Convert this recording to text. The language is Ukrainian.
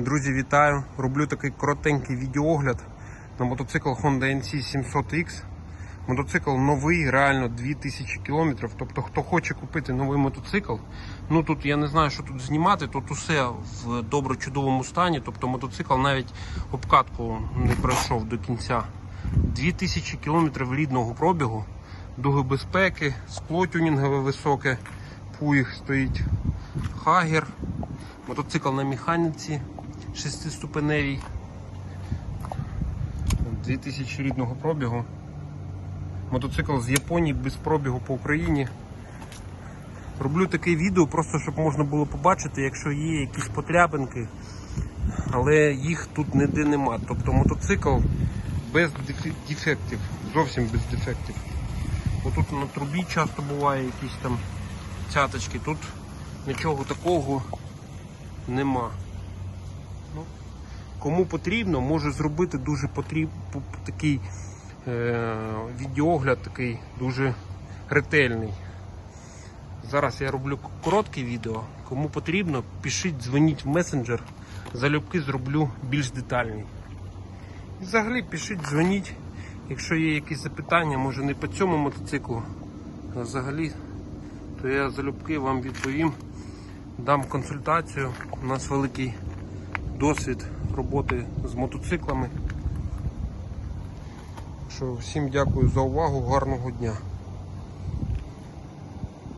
Друзі, вітаю! Роблю такий коротенький відеоогляд на мотоцикл Honda NC 700X. Мотоцикл новий, реально 2000 км. Тобто, хто хоче купити новий мотоцикл, ну тут я не знаю, що тут знімати, тут усе в добро чудовому стані. Тобто мотоцикл навіть обкатку не пройшов до кінця. 2000 км рідного пробігу, дуги безпеки, скло тюнінгове високе, пуїх стоїть хагер, мотоцикл на механіці шестиступеневій. 2000 рідного пробігу. Мотоцикл з Японії без пробігу по Україні. Роблю таке відео, просто щоб можна було побачити, якщо є якісь потрябинки, але їх тут ніде нема. Тобто мотоцикл без дефектів, зовсім без дефектів. Отут на трубі часто буває якісь там цяточки, тут нічого такого нема. Ну, кому потрібно, може зробити дуже потріб... такий е... відеогляд, такий дуже ретельний. Зараз я роблю коротке відео. Кому потрібно, пишіть, дзвоніть в месенджер. Залюбки зроблю більш детальний. І взагалі пишіть, дзвоніть. Якщо є якісь запитання, може не по цьому мотоциклу, а взагалі, то я залюбки вам відповім. Дам консультацію. У нас великий досвід роботи з мотоциклами. Що всім дякую за увагу, гарного дня.